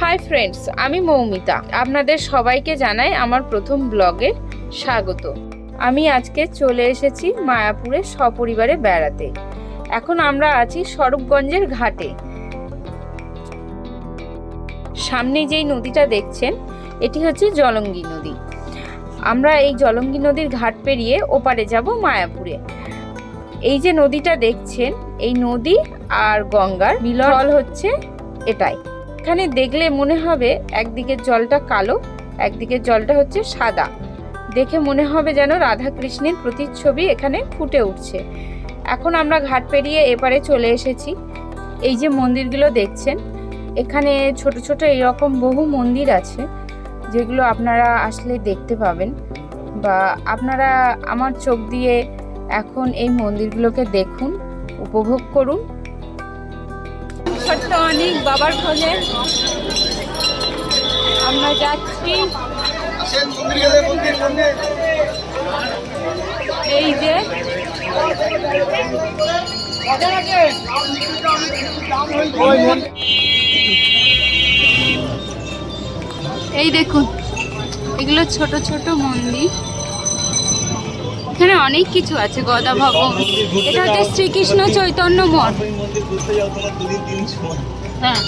Hi friends আমি মৌমিতা। আপনাদের সবাইকে জানাই আমার প্রথম ব্লগে স্বাগত। আমি আজকে চলে এসেছি মায়াপুরে সপরিবারে বেড়াতে। এখন আমরা আছি স্বরূপগঞ্জের ঘাটে। সামনে যেই নদীটা দেখছেন, এটি হচ্ছে জলঙ্গি নদী। আমরা এই জলঙ্গি নদীর ঘাট পেরিয়ে ওপারে যাব মায়াপুরে। এই যে নদীটা দেখছেন, এই নদী আর গঙ্গার মিলন হচ্ছে এটাই। এখানে দেখলে মনে হবে একদিকের জলটা কালো, একদিকের জলটা হচ্ছে সাদা। দেখে মনে হবে যেন রাধা কৃষ্ণের প্রতিচ্ছবি এখানে ফুটে উঠছে। এখন আমরা ঘাট পেরিয়ে এপারে চলে এসেছি। এই যে মন্দিরগুলো দেখছেন, এখানে ছোট ছোট এরকম বহু মন্দির আছে, যেগুলো আপনারা আসলে দেখতে পাবেন বা আপনারা আমার চোখ দিয়ে এখন এই মন্দিরগুলোকে দেখুন, উপভোগ করুন। ছোট্ট অনেক বাবার খোঁজে আমরা যাচ্ছি। এই যে। এই দেখুন এগুলো ছোট ছোট মন্দির। এখানে অনেক কিছু আছে, গদা ভবন এটা হচ্ছে শ্রীকৃষ্ণ চৈতন্য মঠ। হ্যাঁ।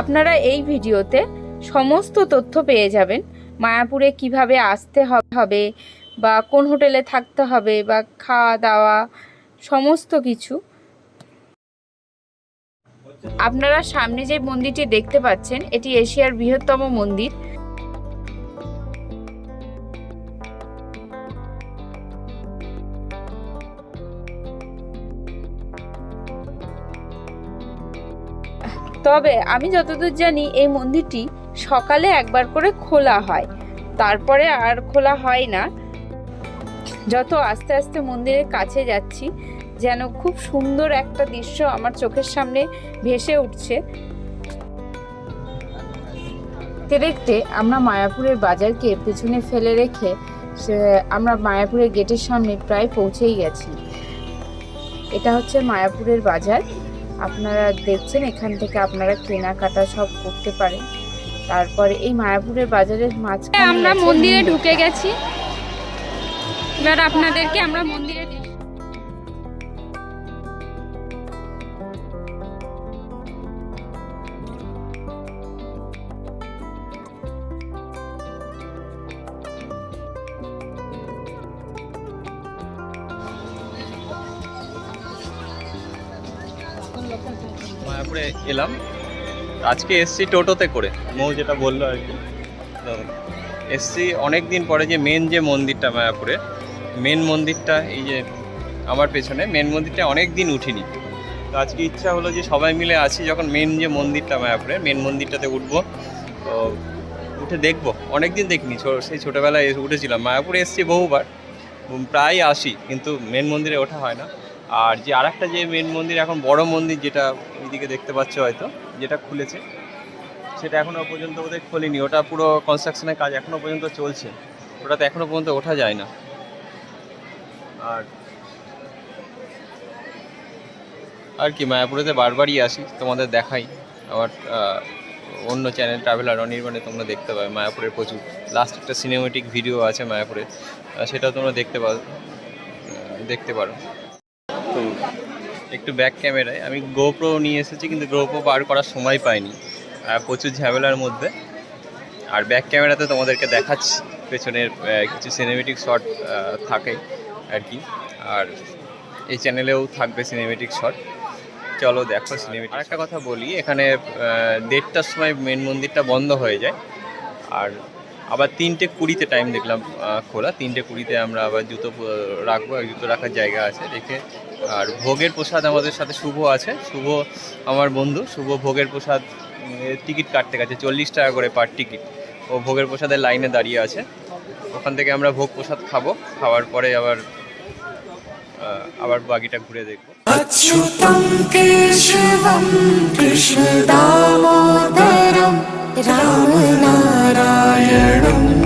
আপনারা এই ভিডিওতে সমস্ত তথ্য পেয়ে যাবেন, মায়াপুরে কীভাবে আসতে হবে বা কোন হোটেলে থাকতে হবে বা খাওয়া দাওয়া সমস্ত কিছু। আপনারা সামনে যে মন্দিরটি দেখতে পাচ্ছেন, এটি এশিয়ার বৃহত্তম মন্দির। তবে আমি যতদূর জানি, এই মন্দিরটি সকালে একবার করে খোলা হয়। তারপরে আর খোলা হয় না। যত আস্তে আস্তে মন্দিরের কাছে যাচ্ছি, যেন খুব সুন্দর একটা দৃশ্য আমার চোখের সামনে ভেসে উঠছে। দেখতে দেখতে আমরা মায়াপুরের বাজারকে পেছনে ফেলে রেখে আমরা মায়াপুরের গেটের সামনে প্রায় পৌঁছেই গেছি। এটা হচ্ছে মায়াপুরের বাজার। আপনারা দেখছেন এখান থেকে আপনারা কেনাকাটা সব করতে পারেন। তারপরে এই মায়াপুরের বাজারের মাঝখানে আমরা মন্দিরে ঢুকে গেছি। এবার আপনাদেরকে আমরা মন্দিরে মায়াপুরে এলাম। আজকে এসছি টোটোতে করে। মৌ যেটা বলল আর কি। এসছি অনেক দিন পরে যে মেন যে মন্দিরটা মায়াপুরে মেন মন্দিরটা এই যে আমার পেছনে মেন মন্দিরটা অনেক দিন উঠিনি। তো আজকে ইচ্ছা হলো যে সবাই মিলে আছি যখন মেন যে মন্দিরটা মায়াপুরে মেন মন্দিরটাতে উঠবো। তো উঠে দেখব। অনেক দিন দেখিনি ছো- সেই ছোটোবেলায় উঠেছিলাম। মায়াপুরে এসছি বহুবার প্রায় আসি কিন্তু মেন মন্দিরে ওঠা হয় না। আর যে আরেকটা যে মেন মন্দির, এখন বড় মন্দির যেটা ওইদিকে দেখতে পাচ্ছ হয়তো, যেটা খুলেছে, সেটা এখনও পর্যন্ত ওদের খোলেনি। ওটা পুরো কনস্ট্রাকশনের কাজ এখনও পর্যন্ত চলছে। ওটাতে এখনও পর্যন্ত ওঠা যায় না। আর আর কি, মায়াপুরেতে বারবারই আসি, তোমাদের দেখাই। আমার অন্য চ্যানেল ট্রাভেলার অনির্বাণে তোমরা দেখতে পাবে মায়াপুরের প্রচুর। লাস্ট একটা সিনেমেটিক ভিডিও আছে মায়াপুরের সেটাও তোমরা দেখতে পারো দেখতে পারো। একটু ব্যাক ক্যামেরায় আমি গোপ্রো নিয়ে এসেছি, কিন্তু গোপ্রো বার করার সময় পাইনি। প্রচুর ঝামেলার মধ্যে। আর ব্যাক ক্যামেরাতে তোমাদেরকে দেখাচ্ছি, পেছনের কিছু সিনেমেটিক শট থাকে আর কি। আর এই চ্যানেলেও থাকবে সিনেমেটিক শট চলো দেখো সিনেমেটিক একটা কথা বলি, এখানে দেড়টার সময় মেন মন্দিরটা বন্ধ হয়ে যায়। আর আবার তিনটে কুড়িতে টাইম দেখলাম খোলা। তিনটে কুড়িতে আমরা আবার জুতো রাখব। জুতো রাখার জায়গা আছে। রেখে আর ভোগের প্রসাদ আমাদের সাথে শুভ আছে শুভ আমার বন্ধু শুভ ভোগের প্রসাদ টিকিট কাটতে গেছে চল্লিশ টাকা করে পার টিকিট ও ভোগের প্রসাদের লাইনে দাঁড়িয়ে আছে ওখান থেকে আমরা ভোগ প্রসাদ খাবো খাওয়ার পরে আবার আহ, আবার বাকিটা ঘুরে দেখবো अच्युतं केशवं कृष्णदामोदरं रामनारायणम्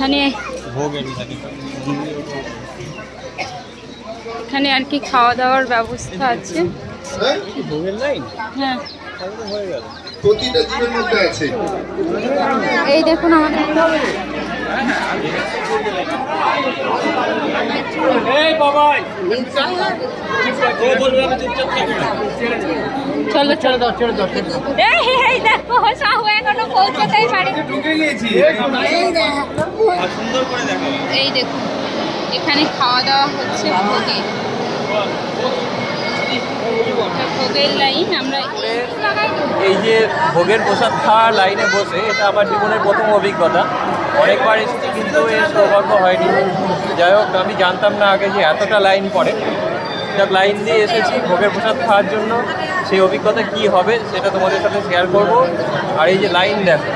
এখানে এখানে আর কি খাওয়া দাওয়ার ব্যবস্থা আছে। হ্যাঁ। হয়ে এই দেখুন আমাদের। চলো চলো এই দেখো সাহু এখনও পৌঁছতেই পারি সুন্দর করে দেখো এই দেখুন এখানে খাওয়া দাওয়া হচ্ছে ভোগে। ভোগের লাইন আমরা এই যে ভোগের প্রসাদ খাওয়ার লাইনে বসে এটা আমার জীবনের প্রথম অভিজ্ঞতা। অনেকবার এসেছি কিন্তু এর সৌভাগ্য হয়নি। যাই হোক আমি জানতাম না আগে যে এতটা লাইন পড়ে। যাক লাইন দিয়ে এসেছি ভোগের প্রসাদ খাওয়ার জন্য। সেই অভিজ্ঞতা কি হবে সেটা তোমাদের সাথে শেয়ার করব। আর এই যে লাইন দেখো।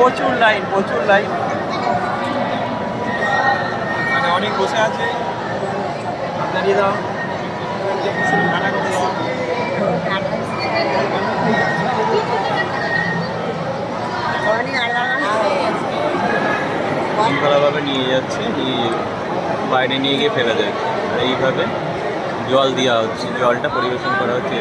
প্রচুর লাইন প্রচুর লাইন। মানে অনেক বসে আছে। দাঁড়িয়ে দাও। শৃঙ্খলাভাবে নিয়ে যাচ্ছে নিয়ে বাইরে নিয়ে গিয়ে ফেলা যায় আর এইভাবে জল দেওয়া হচ্ছে জলটা পরিবেশন করা হচ্ছে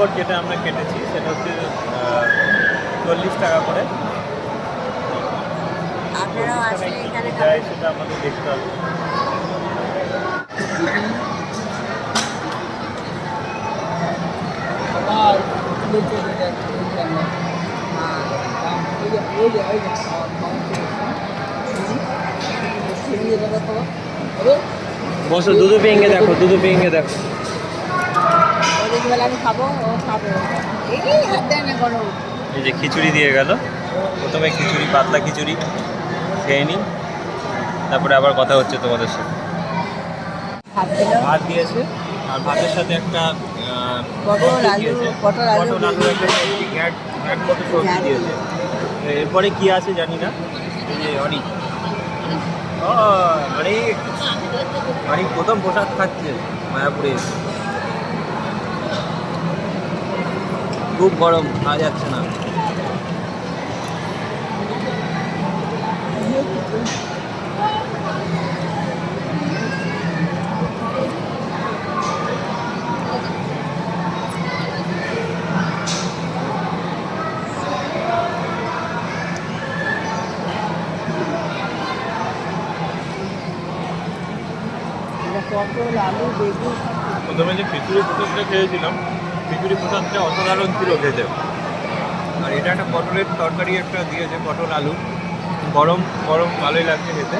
কোড যেটা আমরা কেটেছি সেটা হচ্ছে চল্লিশ টাকা করে। আপনারাও আসলে এখানে যায় সেটা আমাদের দেখতে হবে। বসো দুধু পেঙ্গে দেখো দুধু পেঙ্গে দেখো। ওদিক আমি খাব ও খাব। এই হাত দেয় না গরম। এই যে খিচুড়ি দিয়ে গেল। প্রথমে খিচুড়ি পাতলা খিচুড়ি খেয়ে নিই। তারপরে আবার কথা হচ্ছে তোমাদের সাথে। ভাত ভাত দিয়েছে। আর ভাতের সাথে একটা পটল, আলু, দিয়েছে। পটল, আলু একটা ঘ্যাট ঘ্যাট মতো সবজি দিয়েছে। এরপরে কি আছে জানি না। এই যে অনেক অনেক অনেক প্রথম প্রসাদ খাচ্ছে মায়াপুরে। খুব গরম খাওয়া যাচ্ছে না। পটল আলু বেগুন প্রথমে যে খিচুড়ি প্রসাদটা খেয়েছিলাম খিচুড়ি প্রসাদটা অসাধারণ ছিল খেতে। আর এটা একটা পটলের তরকারি একটা দিয়েছে, পটল আলু। গরম গরম ভালোই লাগছে খেতে।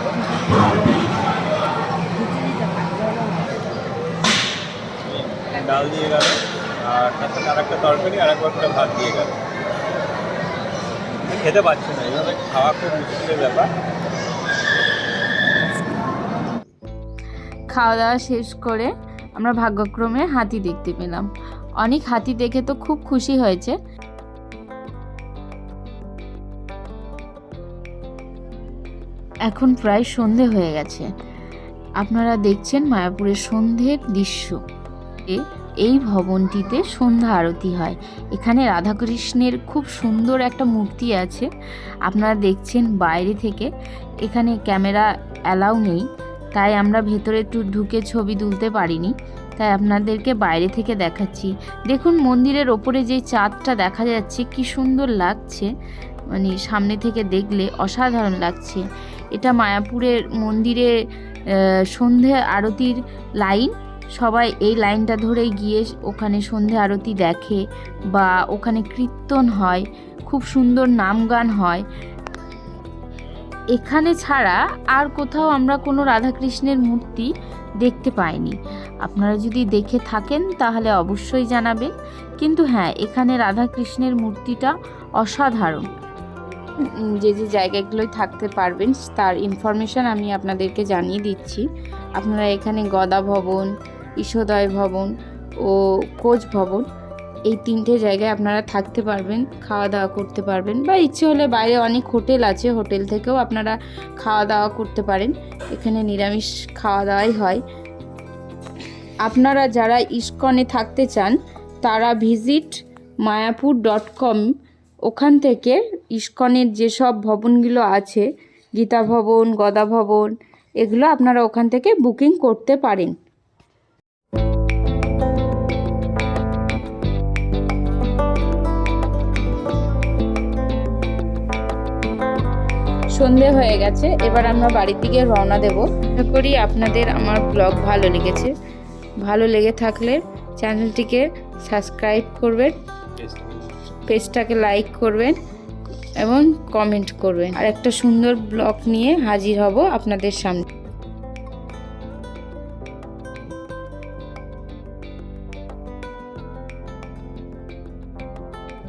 ডাল দিয়ে গেল, আর তার সাথে আর একটা তরকারি আর একবার করে ভাত দিয়ে গেল। খেতে পাচ্ছি না, এইভাবে খাওয়া খুব মুশকিলের ব্যাপার। খাওয়া দাওয়া শেষ করে আমরা ভাগ্যক্রমে হাতি দেখতে পেলাম। অনেক হাতি দেখে তো খুব খুশি হয়েছে। এখন প্রায় সন্ধে হয়ে গেছে। আপনারা দেখছেন মায়াপুরের সন্ধ্যের দৃশ্য। এই ভবনটিতে সন্ধ্যা আরতি হয়। এখানে রাধাকৃষ্ণের খুব সুন্দর একটা মূর্তি আছে। আপনারা দেখছেন বাইরে থেকে। এখানে ক্যামেরা অ্যালাউ নেই। তাই আমরা ভেতরে একটু ঢুকে ছবি তুলতে পারিনি। তাই আপনাদেরকে বাইরে থেকে দেখাচ্ছি। দেখুন মন্দিরের ওপরে যে চাঁদটা দেখা যাচ্ছে, কি সুন্দর লাগছে। মানে সামনে থেকে দেখলে অসাধারণ লাগছে। এটা মায়াপুরের মন্দিরে সন্ধে আরতির লাইন। সবাই এই লাইনটা ধরে গিয়ে ওখানে সন্ধে আরতি দেখে বা ওখানে কীর্তন হয়, খুব সুন্দর নাম গান হয়। এখানে ছাড়া আর কোথাও আমরা কোনো রাধাকৃষ্ণের মূর্তি দেখতে পাইনি। আপনারা যদি দেখে থাকেন, তাহলে অবশ্যই জানাবেন। কিন্তু হ্যাঁ এখানে রাধাকৃষ্ণের মূর্তিটা অসাধারণ। যে যে জায়গাগুলোয় থাকতে পারবেন, তার ইনফরমেশান আমি আপনাদেরকে জানিয়ে দিচ্ছি। আপনারা এখানে গদা ভবন ঈশোদয় ভবন ও কোচ ভবন এই তিনটে জায়গায় আপনারা থাকতে পারবেন খাওয়া দাওয়া করতে পারবেন বা ইচ্ছে হলে বাইরে অনেক হোটেল আছে, হোটেল থেকেও আপনারা খাওয়া দাওয়া করতে পারেন। এখানে নিরামিষ খাওয়া দাওয়াই হয়। আপনারা যারা ইস্কনে থাকতে চান, তারা ভিজিট মায়াপুর ডট কম, ওখান থেকে ইস্কনের যেসব ভবনগুলো আছে, গীতা ভবন, গদা ভবন, এগুলো আপনারা ওখান থেকে বুকিং করতে পারেন। সন্ধে হয়ে গেছে, এবার আমরা বাড়ির দিকে রওনা দেব। আশা করি আপনাদের আমার ব্লগ ভালো লেগেছে। ভালো লেগে থাকলে চ্যানেলটিকে সাবস্ক্রাইব করবেন, পেজটাকে লাইক করবেন এবং কমেন্ট করবেন। আর একটা সুন্দর ব্লগ নিয়ে হাজির হব আপনাদের সামনে।